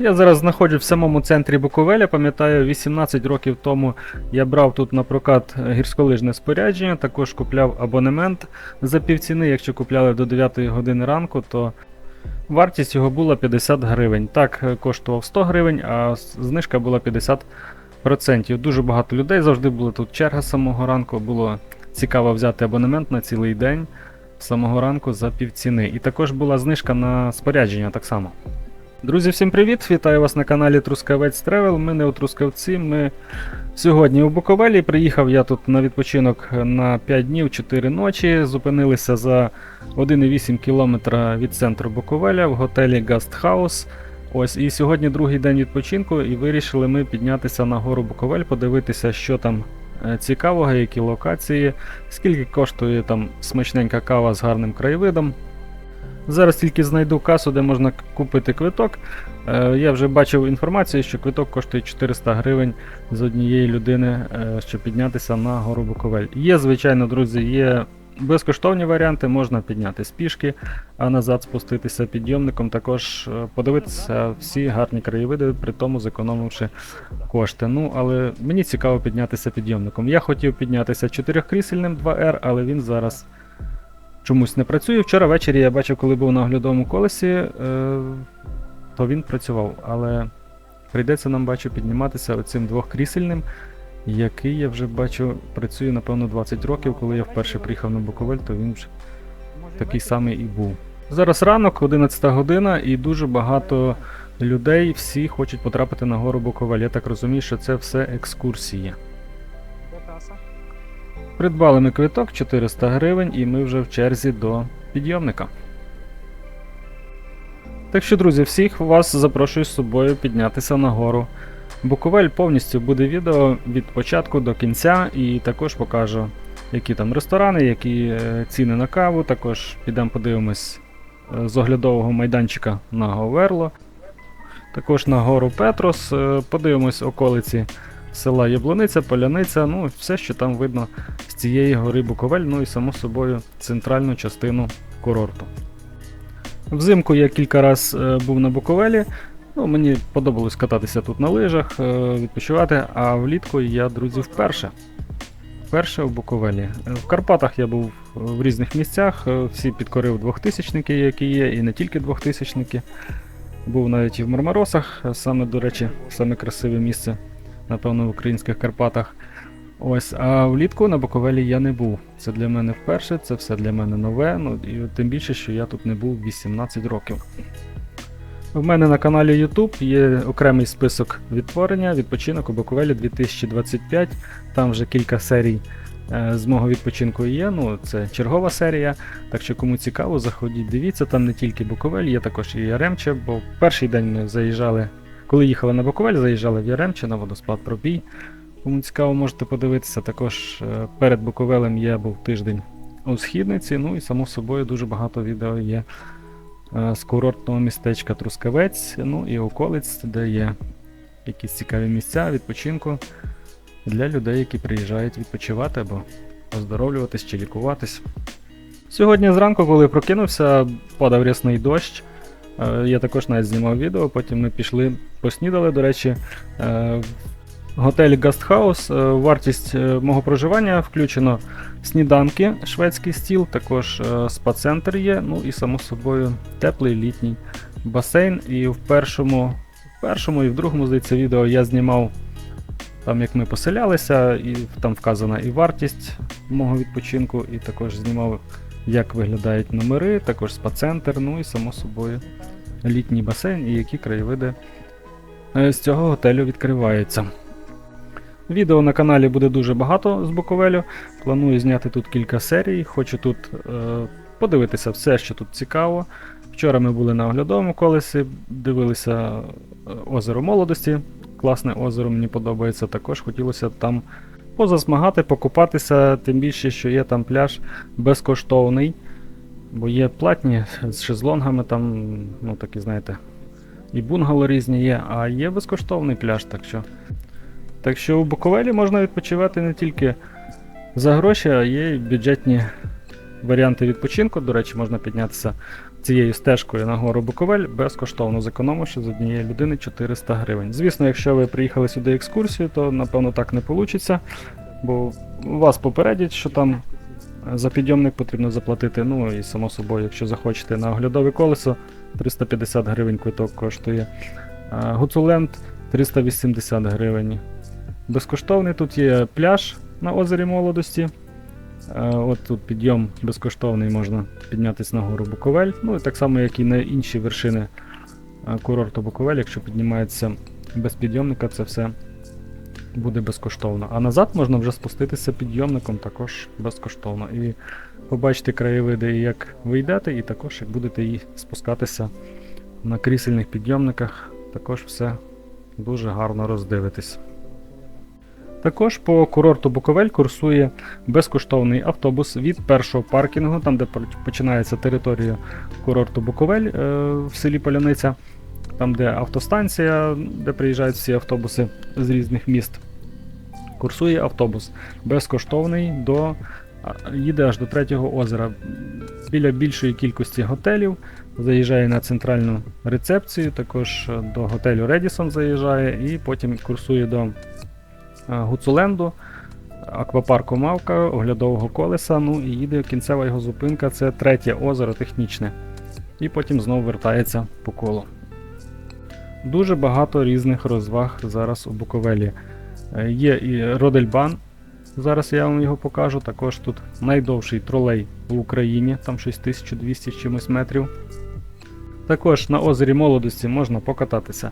Я зараз знаходжусь в самому центрі Буковеля. Пам'ятаю, 18 років тому я брав тут на прокат гірськолижне спорядження, також купляв абонемент за півціни. Якщо купляли до 9 години ранку, то вартість його була 50 гривень. Так е, коштував 100 гривень, а знижка була 50%. Дуже багато людей завжди була тут черга з самого ранку. Було цікаво взяти абонемент на цілий день з самого ранку за півціни. І також була знижка на спорядження так само. Друзі, всім привіт! Вітаю вас на каналі Трускавець Тревел. Ми не у Трускавці. Ми сьогодні у Буковелі. Приїхав я тут на відпочинок на 5 днів, 4 ночі. Зупинилися за 1,8 км від центру Буковеля в готелі Гастхаус. Ось і сьогодні другий день відпочинку, і вирішили ми піднятися на гору Буковель, подивитися, що там е, цікавого, які локації, скільки коштує там смачненька кава з гарним краєвидом. Зараз тільки знайду касу, де можна купити квиток. Е, я вже бачив інформацію, що квиток коштує 400 гривень з однієї людини, е, щоб піднятися на гору Буковель. Є, звичайно, друзі, є безкоштовні варіанти, можна піднятися пішки, а назад спуститися підйомником. Також е, подивитися всі гарні краєвиди, при тому зекономивши кошти. Ну, але мені цікаво піднятися підйомником. Я хотів піднятися чотирьохкрісельним 2R, але він зараз чомусь не працює. Вчора ввечері я бачив, коли був на оглядовому колесі, е, то він працював. Але прийдеться нам бачу підніматися оцим двохкрісельним, який я вже бачу працює, напевно, 20 років. Коли я вперше приїхав на Буковель, то він вже такий самий і був. Зараз ранок, 11 година, і дуже багато людей всі хочуть потрапити на гору Буковель. Я так розумію, що це все екскурсії. Придбали ми квиток 400 гривень, і ми вже в черзі до підйомника. Так що, друзі, всіх вас запрошую з собою піднятися на гору. Буковель повністю буде відео від початку до кінця, і також покажу, які там ресторани, які е, ціни на каву. Також підемо подивимось е, з оглядового майданчика на Говерло. Також на гору Петрос, е, подивимось околиці села Яблуниця, Поляниця, ну все, що там видно з цієї гори Буковель, ну і само собою центральну частину курорту. Взимку я кілька разів е, був на Буковелі. Ну, мені подобалось кататися тут на лижах, е, відпочивати, а влітку я, друзі, вперше. Вперше в Буковелі. Е, В Карпатах я був в різних місцях, е, всі підкорив двохтисячники, які є, і не тільки двохтисячники. Був навіть і в Мармаросах, е, саме, до речі, саме красиве місце, напевно, в українських Карпатах. Ось, а влітку на Буковелі я не був. Це для мене вперше, це все для мене нове. Ну і тим більше, що я тут не був 18 років. У мене на каналі YouTube є окремий список відтворення, відпочинок у Буковелі 2025. Там вже кілька серій е, з мого відпочинку є. Ну, це чергова серія. Так що кому цікаво, заходіть, дивіться, там не тільки Буковель, є також і Яремче, бо перший день ми заїжджали, коли їхали на Буковель, заїжджали в Яремче на водоспад Пробій. Кому цікаво, можете подивитися. Також е, перед Буковелем я був тиждень у східниці. Ну і само собою дуже багато відео є е, з курортного містечка Трускавець, ну і околиць, де є якісь цікаві місця відпочинку для людей, які приїжджають відпочивати або оздоровлюватись чи лікуватись. Сьогодні зранку, коли прокинувся, падав рясний дощ. Е, Я також навіть знімав відео, потім ми пішли, поснідали, до речі, е, в готелі Гастхаус. Е, Вартість мого проживання включено сніданки, шведський стіл, також спа-центр є, ну і само собою теплий літній басейн. І в першому, в першому і в другому, здається, відео я знімав там, як ми поселялися, і там вказана і вартість мого відпочинку, і також знімав, як виглядають номери, також спа-центр, ну і само собою літній басейн і які краєвиди е, з цього готелю відкриваються. Відео на каналі буде дуже багато з Буковелю. Планую зняти тут кілька серій. Хочу тут е, подивитися все, що тут цікаво. Вчора ми були на оглядовому колесі, дивилися е, озеро молодості. Класне озеро, мені подобається. Також хотілося там позасмагати, покупатися, тим більше, що є там пляж безкоштовний. Бо є платні з шезлонгами, там, ну такі, знаєте, і бунгало різні є, а є безкоштовний пляж, так що. Так що у Буковелі можна відпочивати не тільки за гроші, а є бюджетні варіанти відпочинку. До речі, можна піднятися цією стежкою на гору Буковель безкоштовно, зекономивши з однієї людини 400 гривень. Звісно, якщо ви приїхали сюди екскурсію, то напевно так не вийде, бо вас попередять, що там е, за підйомник потрібно заплатити. Ну і само собою, якщо захочете на оглядове колесо, 350 гривень квиток коштує. Гуцуленд 380 гривень. Безкоштовний тут є пляж на озері молодості. Е, От тут підйом безкоштовний, можна піднятися на гору Буковель. Ну і так само, як і на інші вершини е, курорту Буковель, якщо піднімається без підйомника, це все буде безкоштовно. А назад можна вже спуститися підйомником також безкоштовно. І побачити краєвиди, як ви йдете, і також як будете і спускатися на крісельних підйомниках, також все дуже гарно роздивитись. Також по курорту Буковель курсує безкоштовний автобус від першого паркінгу, там де починається територія курорту Буковель е, в селі Поляниця, там де автостанція, де приїжджають всі автобуси з різних міст. Курсує автобус безкоштовний до їде аж до третього озера. Біля більшої кількості готелів заїжджає на центральну рецепцію, також е, до готелю Редісон заїжджає і потім курсує до Гуцуленду, аквапарку Мавка, оглядового колеса. Ну і їде кінцева його зупинка, це третє озеро технічне. І потім знову вертається по колу. Дуже багато різних розваг зараз у Буковелі. Е, Є і Родельбан. Зараз я вам його покажу. Також тут найдовший тролей в Україні, там щось 1200 з чимось метрів. Також на озері Молодості можна покататися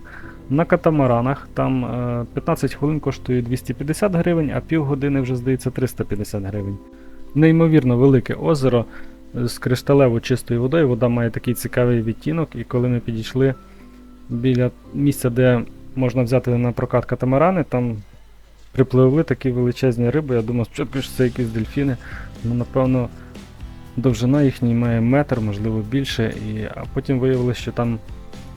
на катамаранах. Там е, 15 хвилин коштує 250 гривень, а півгодини вже здається 350 гривень. Неймовірно велике озеро з кришталево чистою водою. Вода має такий цікавий відтінок, і коли ми підійшли біля місця, де можна взяти на прокат катамарани, там припливли такі величезні риби. Я думав, що це якісь дельфіни. Ну, напевно, довжина їхній має метр, можливо більше. І, а потім виявилося, що там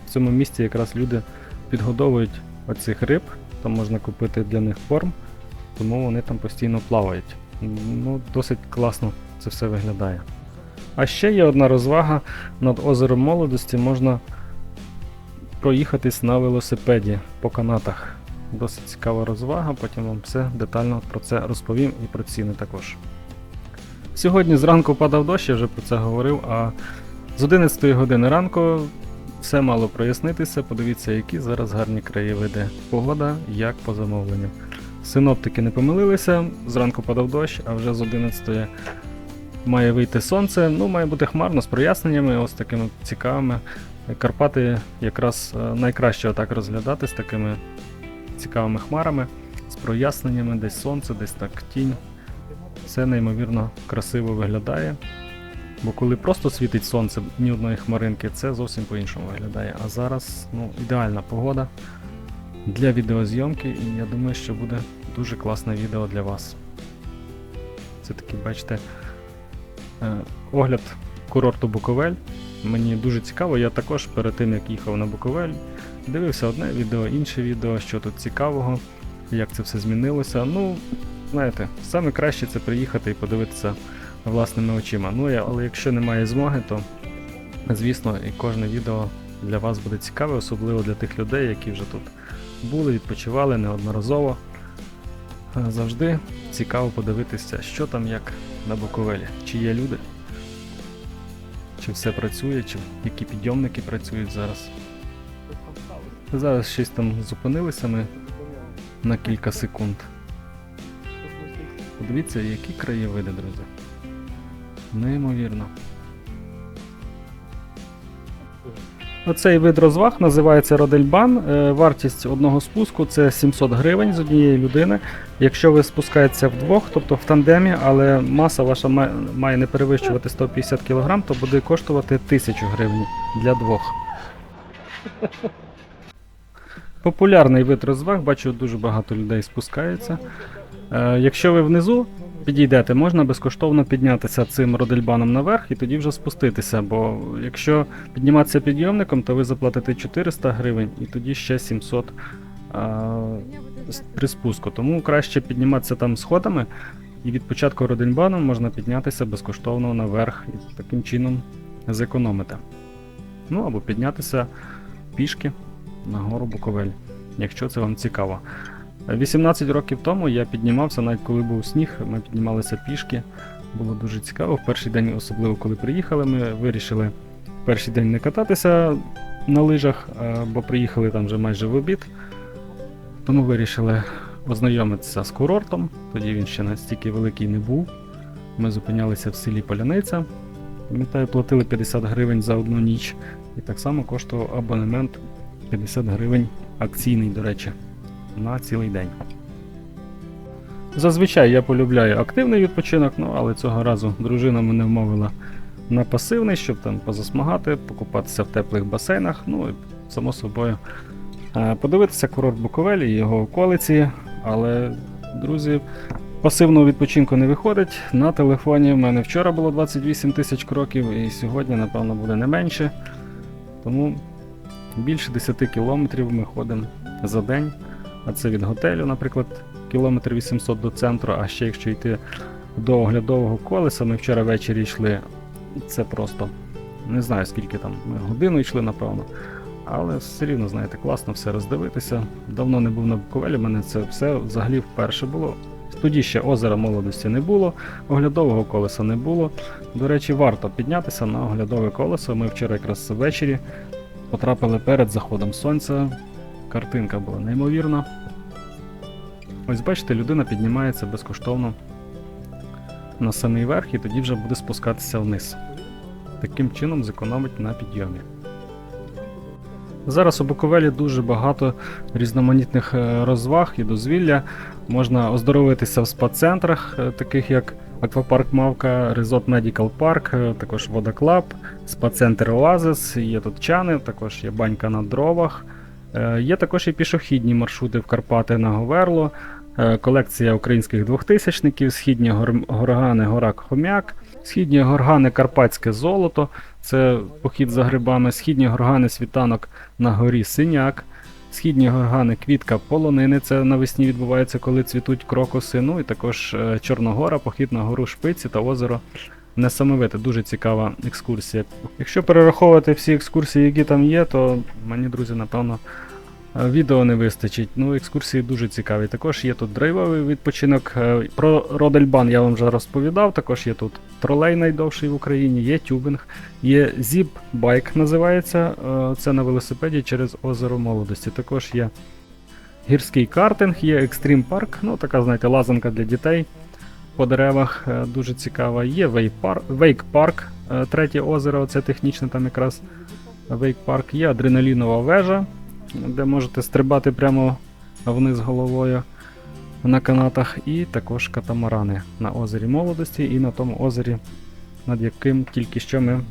в цьому місці якраз люди підгодовують оцих риб, там можна купити для них корм, тому вони там постійно плавають. Ну, досить класно це все виглядає. А ще є одна розвага над озером молодості можна проїхатись на велосипеді по канатах. Досить цікава розвага, потім вам все детально про це розповім і про ціни також. Сьогодні зранку падав дощ, я вже про це говорив, а з 11 години ранку все мало прояснитися. Подивіться, які зараз гарні краєвиди. Погода як по замовленню. Синоптики не помилилися, зранку падав дощ, а вже з 11 має вийти сонце. Ну, має бути хмарно з проясненнями, ось такими цікавими. Карпати якраз е, найкраще отак розглядати з такими цікавими хмарами, з проясненнями, десь сонце, десь так тінь. Все неймовірно красиво виглядає. Бо коли просто світить сонце, ні одної хмаринки, це зовсім по-іншому виглядає. А зараз ну, ідеальна погода для відеозйомки, і я думаю, що буде дуже класне відео для вас. Це такий, бачите, е, огляд курорту Буковель. Мені дуже цікаво, я також перед тим як їхав на Буковель, дивився одне відео, інше відео, що тут цікавого, як це все змінилося. Ну, знаєте, саме краще це приїхати і подивитися власними очима. Ну, але якщо немає змоги, то звісно і кожне відео для вас буде цікаве, особливо для тих людей, які вже тут були, відпочивали неодноразово. Завжди цікаво подивитися, що там як на Буковелі, чи є люди, чи все працює, чи які підйомники працюють зараз. Зараз щось там зупинилися ми на кілька секунд. Подивіться, які краєвиди, друзі. Неймовірно. Оцей вид розваг називається Родельбан. Е, Вартість одного спуску це 700 гривень з однієї людини. Якщо ви спускаєтеся вдвох, тобто в тандемі, але маса ваша має не перевищувати 150 кг, то буде коштувати 1000 гривень для двох. Популярний вид розваг, бачу, дуже багато людей спускається. Е, якщо ви внизу підійдете, можна безкоштовно піднятися цим родельбаном наверх і тоді вже спуститися. Бо якщо підніматися підйомником, то ви заплатите 400 гривень і тоді ще 700 а, при спуску. Тому краще підніматися там сходами, і від початку родельбану можна піднятися безкоштовно наверх і таким чином зекономити. Ну або піднятися пішки на гору Буковель, якщо це вам цікаво. 18 років тому я піднімався, навіть коли був сніг, ми піднімалися пішки. Було дуже цікаво. В перший день, особливо коли приїхали, ми вирішили в перший день не кататися на лижах, бо приїхали там вже майже в обід. Тому вирішили ознайомитися з курортом. Тоді він ще настільки великий не був. Ми зупинялися в селі Поляниця. Пам'ятаю, платили 50 гривень за одну ніч. І так само коштував абонемент 50 гривень акційний, до речі, на цілий день. Зазвичай я полюбляю активний відпочинок, ну але цього разу дружина мене вмовила на пасивний, щоб там позасмагати, покупатися в теплих басейнах, ну і само собою е, подивитися курорт Буковель і його околиці. Але, друзі, пасивного відпочинку не виходить. На телефоні в мене вчора було 28 тисяч кроків, і сьогодні, напевно, буде не менше. Тому більше 10 кілометрів ми ходимо за день. А це від готелю, наприклад, кілометр 800 до центру, а ще якщо йти до оглядового колеса, ми вчора ввечері йшли. Це просто не знаю скільки там. Ми годину йшли, напевно. Але все рівно, знаєте, класно все роздивитися. Давно не був на Буковелі, мене це все взагалі вперше було. Тоді ще озера молодості не було, оглядового колеса не було. До речі, варто піднятися на оглядове колесо. Ми вчора якраз ввечері потрапили перед заходом сонця. Картинка була неймовірна. Ось бачите, людина піднімається безкоштовно на самий верх і тоді вже буде спускатися вниз. Таким чином зекономить на підйомі. Зараз у Буковелі дуже багато різноманітних е, розваг і дозвілля. Можна оздоровитися в спа-центрах, е, таких як Аквапарк Мавка, Resort Medical Park, е, також Водоклаб, спа-центр Оазис, є тут чани, також є банька на дровах. Е, Є також і пішохідні маршрути в Карпати на Говерло, е, колекція українських двохтисячників, східні горгани Горак Хомяк, східні горгани Карпатське золото, це похід за грибами, східні горгани світанок на горі Синяк, східні горгани Квітка Полонини, це навесні відбувається, коли цвітуть крокуси. Ну і також е, Чорногора, похід на гору Шпиці та озеро Несамовите. Дуже цікава екскурсія. Якщо перераховувати всі екскурсії, які там є, то мені, друзі, напевно. е, Відео не вистачить. Ну, екскурсії дуже цікаві. Також є тут драйвовий відпочинок. Е, Про Родельбан я вам вже розповідав. Також є тут тролей найдовший в Україні, є тюбинг, є зіп-байк називається. е, Це на велосипеді через озеро молодості. Також є гірський картинг, є екстрім парк, ну така, знаєте, лазанка для дітей по деревах е, дуже цікава. Є вейк-парк, е, третє озеро, це технічне там якраз вейк-парк. Є адреналінова вежа, де можете стрибати прямо вниз головою на канатах, і також катамарани на озері молодості і на тому озері, над яким тільки що ми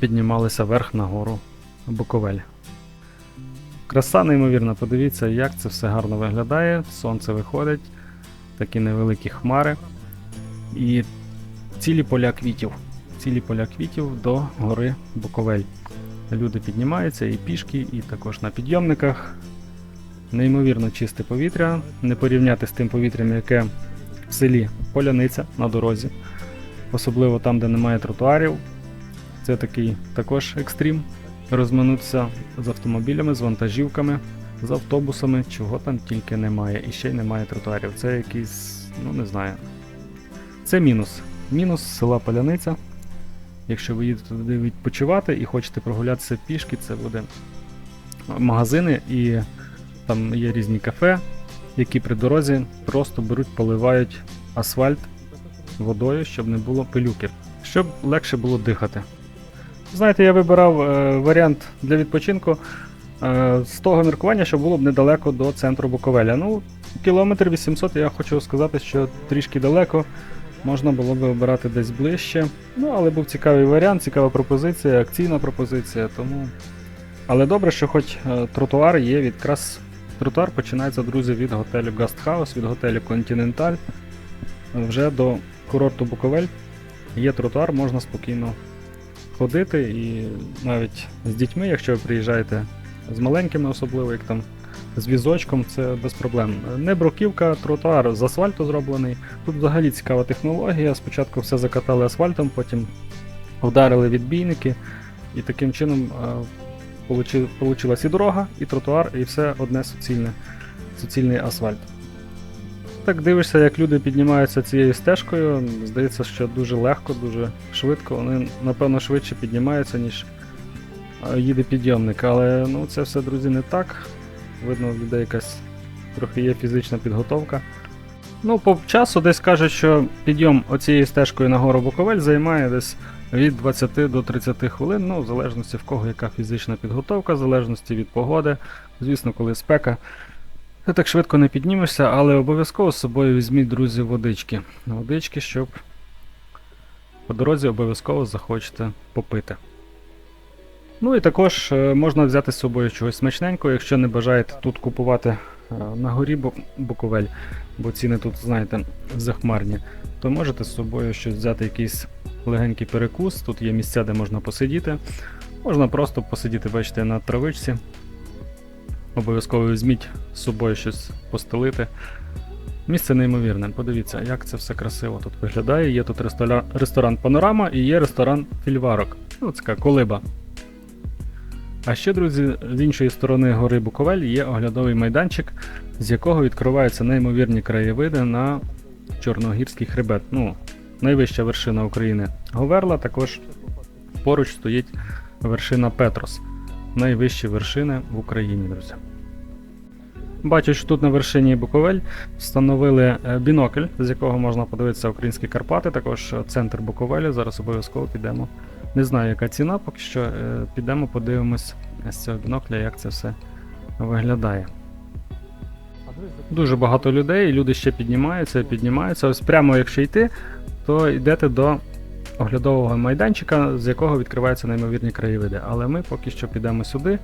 піднімалися вверх на гору Буковель. Краса неймовірна, подивіться, як це все гарно виглядає. Сонце виходить, такі невеликі хмари. І цілі поля квітів. Цілі поля квітів до гори Буковель. Люди піднімаються і пішки, і також на підйомниках. Неймовірно чисте повітря. Не порівняти з тим повітрям, яке в селі Поляниця на дорозі. Особливо там, де немає тротуарів. Це такий також екстрім. Розминутися з автомобілями, з вантажівками, з автобусами, чого там тільки немає. І ще й немає тротуарів. Це якийсь, ну не знаю. Це мінус. Мінус села Поляниця. Якщо ви їдете туди відпочивати і хочете прогулятися пішки, це буде магазини і там є різні кафе, які при дорозі просто беруть, поливають асфальт водою, щоб не було пилюки, щоб легше було дихати. Знаєте, я вибирав е, варіант для відпочинку з того міркування, що було б недалеко до центру Буковеля. Ну, кілометр 800, я хочу сказати, що трішки далеко. Можна було би обирати десь ближче. Ну, але був цікавий варіант, цікава пропозиція, акційна пропозиція, тому. Але добре, що хоч е, тротуар є якраз. Тротуар починається, друзі, від готелю Гастхаус, від готелю Континенталь. Вже до курорту Буковель є тротуар, можна спокійно ходити і навіть з дітьми, якщо ви приїжджаєте з маленькими, особливо як там з візочком, це без проблем. Не бруківка, тротуар з асфальту зроблений. Тут взагалі цікава технологія. Спочатку все закатали асфальтом, потім вдарили відбійники, І таким чином е, вийшла і дорога, і тротуар, і все одне суцільне, суцільний асфальт. Так дивишся, як люди піднімаються цією стежкою. Здається, що дуже легко, дуже швидко. Вони, напевно, швидше піднімаються, ніж е, їде підйомник. Але ну, це все, друзі, не так. Видно, у людей якась трохи є фізична підготовка. Ну, по часу десь кажуть, що підйом оцією стежкою на гору Буковель займає десь від 20 до 30 хвилин, ну, в залежності в кого яка фізична підготовка, в залежності від погоди. Звісно, коли спека. Ти так швидко не піднімешся, але обов'язково з собою візьміть, друзі, водички. Водички, щоб по дорозі обов'язково захочете попити. Ну і також е, можна взяти з собою чогось смачненького, якщо не бажаєте тут купувати е, на горі Бу- Буковель, бо ціни тут, знаєте, захмарні, то можете з собою щось взяти, якийсь легенький перекус. Тут є місця, де можна посидіти. Можна просто посидіти, бачите, на травичці. Обов'язково візьміть з собою щось постелити. Місце неймовірне. Подивіться, як це все красиво тут виглядає. Є тут ресторан Панорама і є ресторан Фільварок. Ну, така колиба. А ще, друзі, з іншої сторони гори Буковель є оглядовий майданчик, з якого відкриваються неймовірні краєвиди на Чорногірський хребет. Ну, найвища вершина України Говерла, також поруч стоїть вершина Петрос. Найвищі вершини в Україні, друзі. Бачу, що тут на вершині Буковель встановили е, бінокль, з якого можна подивитися українські Карпати, також центр Буковелі. Зараз обов'язково підемо. Не знаю, яка ціна, поки що е, підемо, подивимось з цього бінокля, як це все виглядає. Дуже багато людей, люди ще піднімаються піднімаються. Ось прямо якщо йти, то йдете до оглядового майданчика, з якого відкриваються неймовірні краєвиди. Але ми поки що підемо сюди.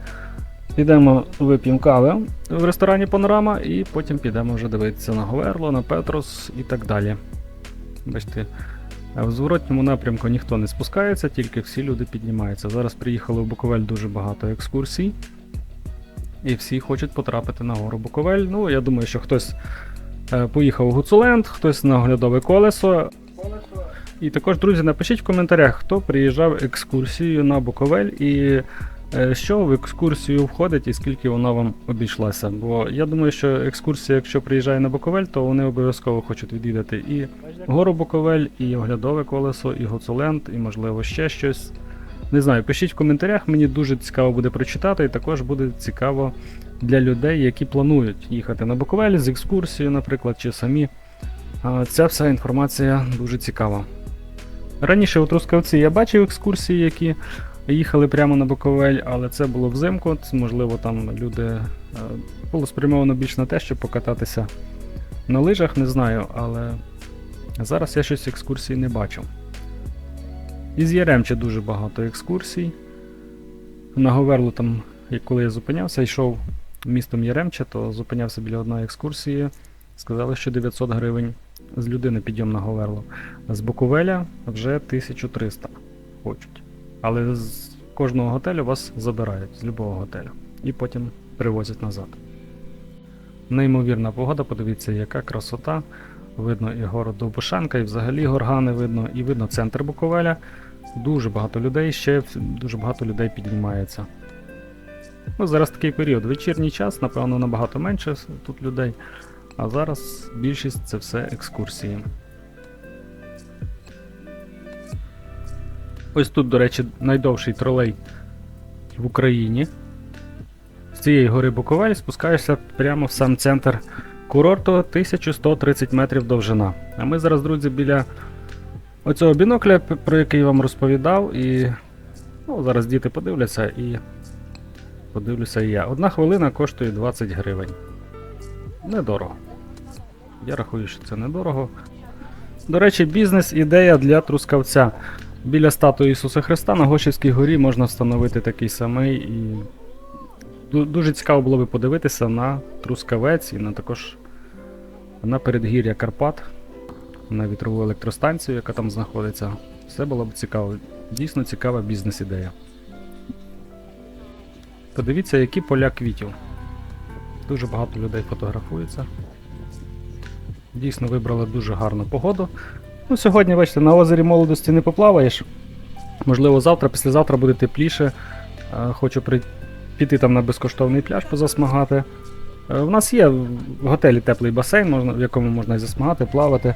Підемо вип'ємо кави в ресторані Панорама і потім підемо вже дивитися на Говерло, на Петрос і так далі. Бачите, в зворотньому напрямку ніхто не спускається, тільки всі люди піднімаються. Зараз приїхало в Буковель дуже багато екскурсій. І всі хочуть потрапити на гору Буковель. Ну, я думаю, що хтось е, поїхав у Гуцуленд, хтось на оглядове колесо. І також, друзі, напишіть в коментарях, хто приїжджав екскурсією на Буковель і е, що в екскурсію входить і скільки вона вам обійшлася. Бо я думаю, що екскурсія, якщо приїжджає на Буковель, то вони обов'язково хочуть відвідати і гору Буковель, і оглядове колесо, і Гуцуленд, і можливо ще щось. Не знаю, пишіть в коментарях, мені дуже цікаво буде прочитати, і також буде цікаво для людей, які планують їхати на Буковель з екскурсією, наприклад, чи самі. Ця вся інформація дуже цікава. Раніше у Трускавці я бачив екскурсії, які їхали прямо на Буковель, але це було взимку. Можливо, там люди е, було спрямовано більш на те, щоб покататися на лижах, не знаю, але зараз я щось екскурсій не бачу. Із Яремче дуже багато екскурсій. На Говерлу, там, коли я зупинявся, йшов містом Яремче, то зупинявся біля одної екскурсії. Сказали, що 900 гривень з людини підйом на Говерло. З Буковеля вже 1300 хочуть. Але з кожного готелю вас забирають, з любого готелю. І потім привозять назад. Неймовірна погода, подивіться, яка красота. Видно і город Довбушенка, і взагалі горгани видно, і видно центр Буковеля. Дуже багато людей, ще дуже багато людей піднімається. Ну, зараз такий період. Вечірній час, напевно, набагато менше тут людей. А зараз більшість це все екскурсії. Ось тут, до речі, найдовший тролей в Україні. З цієї гори Буковель спускаєшся прямо в сам центр курорту 1130 метрів довжина. А ми зараз, друзі, біля оцього бінокля, про який я вам розповідав, і ну, зараз діти подивляться і подивлюся і я. Одна хвилина коштує 20 гривень. Недорого. Я рахую, що це недорого. До речі, бізнес-ідея для трускавця. Біля статуї Ісуса Христа на Гошівській горі можна встановити такий самий. І дуже цікаво було би подивитися на Трускавець і на також на передгір'я Карпат, на вітрову електростанцію, яка там знаходиться. Все було б цікаво. Дійсно цікава бізнес-ідея. Подивіться, які поля квітів. Дуже багато людей фотографується. Дійсно вибрали дуже гарну погоду. Ну, сьогодні, бачите, на озері молодості не поплаваєш. Можливо, завтра, післязавтра буде тепліше. Е, Хочу піти там на безкоштовний пляж позасмагати. Е, У нас є в готелі теплий басейн, можна, в якому можна і засмагати, плавати.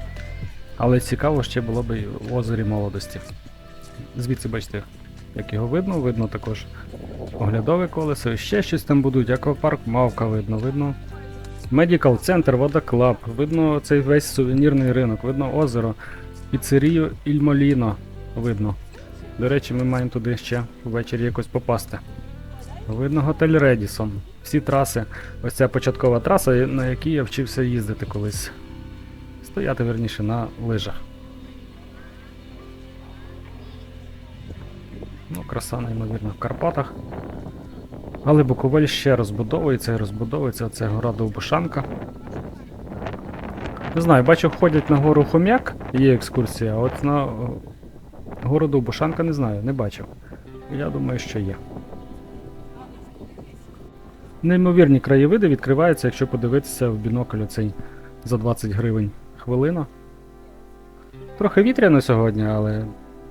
Але цікаво ще було б і в озері молодості. Звідси бачите, як його видно, видно також оглядове колесо, ще щось там будуть, аквапарк, мавка видно, видно. Медикал центр, водоклаб, видно цей весь сувенірний ринок, видно озеро, піцерію Ільмоліно видно. До речі, ми маємо туди ще ввечері якось попасти. Видно готель Редісон. Всі траси. Ось ця початкова траса, на якій я вчився їздити колись. Стояти верніше на лижах. Ну, краса неймовірна в Карпатах. Але Буковель ще розбудовується і розбудовується. Це гора Довбушанка. Не знаю, бачу, ходять на гору Хом'як, є екскурсія, а от на е, гору Довбушанка не знаю, не бачив. Я думаю, що є. Неймовірні краєвиди відкриваються, якщо подивитися в бінокль оцей за 20 гривень хвилина. Трохи вітряно сьогодні, але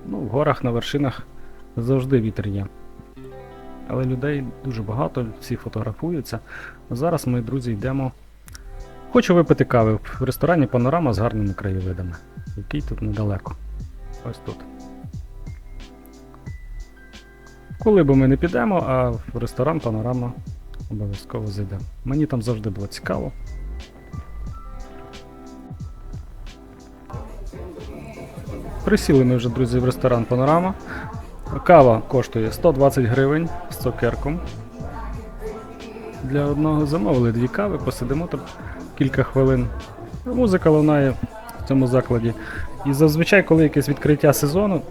ну, в горах на вершинах завжди вітер є. Але людей дуже багато, всі фотографуються. Зараз ми, друзі, йдемо. Хочу випити кави в ресторані Панорама з гарними краєвидами, який тут недалеко. Ось тут. Коли б ми не підемо, а в ресторан Панорама обов'язково зайдемо. Мені там завжди було цікаво. Присіли ми вже, друзі, в ресторан Панорама. Кава коштує 120 гривень з цукерком. Для одного замовили дві кави, посидимо там кілька хвилин. Музика лунає в цьому закладі. І зазвичай, коли якесь відкриття сезону,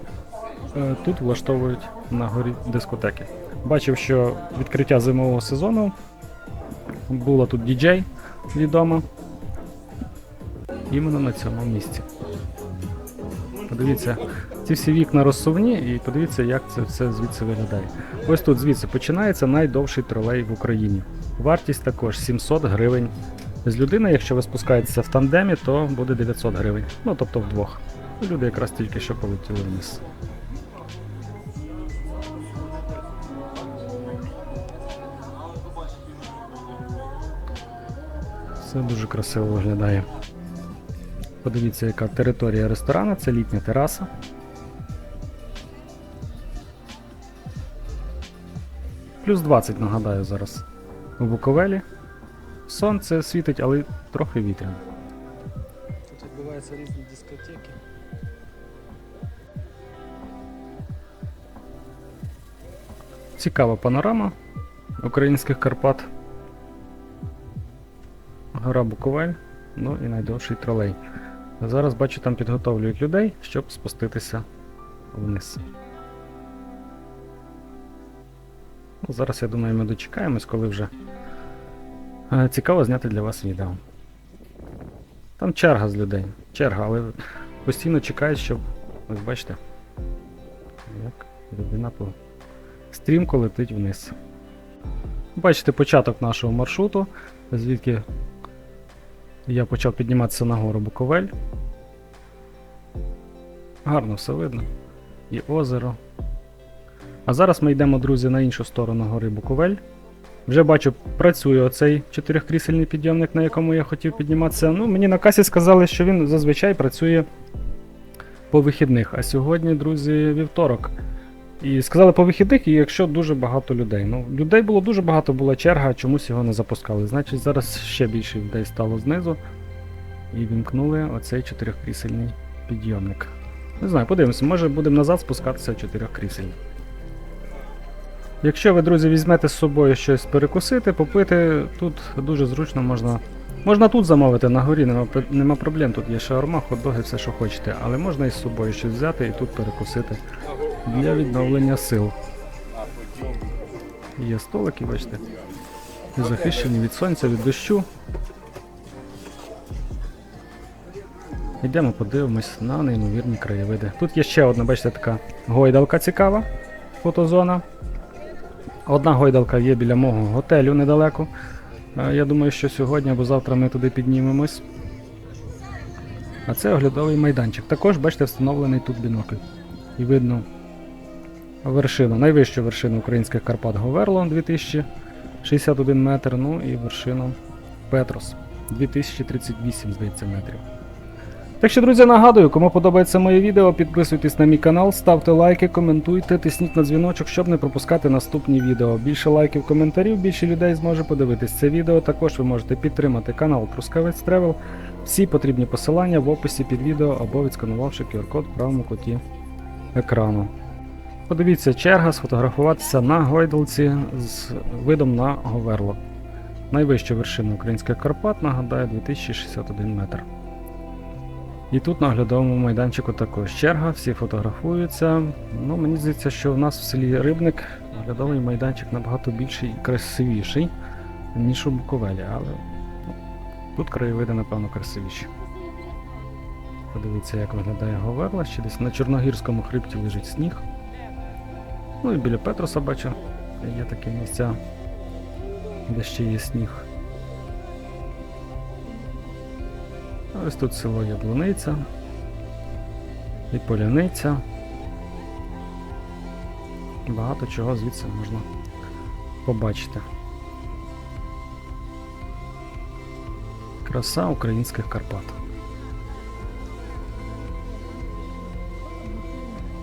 е, тут влаштовують на горі дискотеки. Бачив, що відкриття зимового сезону була тут діджей відома. Іменно на цьому місці. Подивіться, ці всі вікна розсувні, і подивіться, як це все звідси виглядає. Ось тут звідси починається найдовший тролей в Україні. Вартість також 700 гривень. З людини, якщо ви спускаєтеся в тандемі, то буде 900 гривень. Ну тобто вдвох. Люди якраз тільки що полетіли вниз. Все дуже красиво виглядає. Подивіться, яка територія ресторану, це літня тераса. Плюс 20, нагадаю, зараз у Буковелі. Сонце світить, але трохи вітряно. Тут відбуваються різні дискотеки. Цікава панорама українських Карпат. Гора Буковель, ну і найдовший тролей. Зараз бачу, там підготовлюють людей, щоб спуститися вниз. Ну, зараз, я думаю, ми дочекаємось, коли вже е, цікаво зняти для вас відео. Там черга з людей. Черга, але постійно чекають, щоб. Ось бачите. Як людина по стрімко летить вниз. Бачите початок нашого маршруту, звідки я почав підніматися на гору Буковель. Гарно все видно. І озеро. А зараз ми йдемо, друзі, на іншу сторону гори Буковель. Вже бачу, працює оцей чотирьохкрісельний підйомник, на якому я хотів підніматися. Ну, мені на касі сказали, що він зазвичай працює по вихідних. А сьогодні, друзі, вівторок. І сказали по вихідних, і якщо дуже багато людей. Ну, людей було дуже багато, була черга, чомусь його не запускали. Значить, зараз ще більше людей стало знизу. І вімкнули оцей чотирьохкрісельний підйомник. Не знаю, подивимося, може будемо назад спускатися чотирьохкрісельний. Якщо ви, друзі, візьмете з собою щось перекусити, попити, тут дуже зручно можна. Можна тут замовити на горі, нема, нема проблем. Тут є шаурма, хот-доги, все, що хочете. Але можна із собою щось взяти і тут перекусити для відновлення сил. Є столики, бачите. Захищені від сонця, від дощу. Йдемо подивимось на неймовірні краєвиди. Тут є ще одна, бачите, така гойдалка цікава, фотозона. Одна гойдалка є біля мого готелю недалеко. Е, Я думаю, що сьогодні або завтра ми туди піднімемось. А це оглядовий майданчик. Також, бачите, встановлений тут бінокль. І видно вершину, найвищу вершину українських Карпат Говерло 2061 метр, ну і вершину Петрос 2038, здається, метрів. Так що, друзі, нагадую, кому подобається моє відео, підписуйтесь на мій канал, ставте лайки, коментуйте, тисніть на дзвіночок, щоб не пропускати наступні відео. Більше лайків, коментарів, більше людей зможе подивитись це відео. Також ви можете підтримати канал Трускавець Тревел. Всі потрібні посилання в описі під відео або відсканувавши QR-код в правому куті екрану. Подивіться, черга сфотографуватися на гойдалці з видом на Говерло. Найвища вершина українських Карпат, нагадаю, 2061 метр. І тут на оглядовому майданчику також черга, всі фотографуються. Ну, мені здається, що в нас в селі Рибник оглядовий майданчик набагато більший і красивіший, ніж у Буковелі, але ну, тут краєвиди, напевно, красивіші. Подивіться, як виглядає Говерла, ще десь на Чорногірському хребті лежить сніг. Ну і біля Петроса бачу, є такі місця, де ще є сніг. Ось тут село Яблуниця і Поляниця. Багато чого звідси можна побачити. Краса українських Карпат.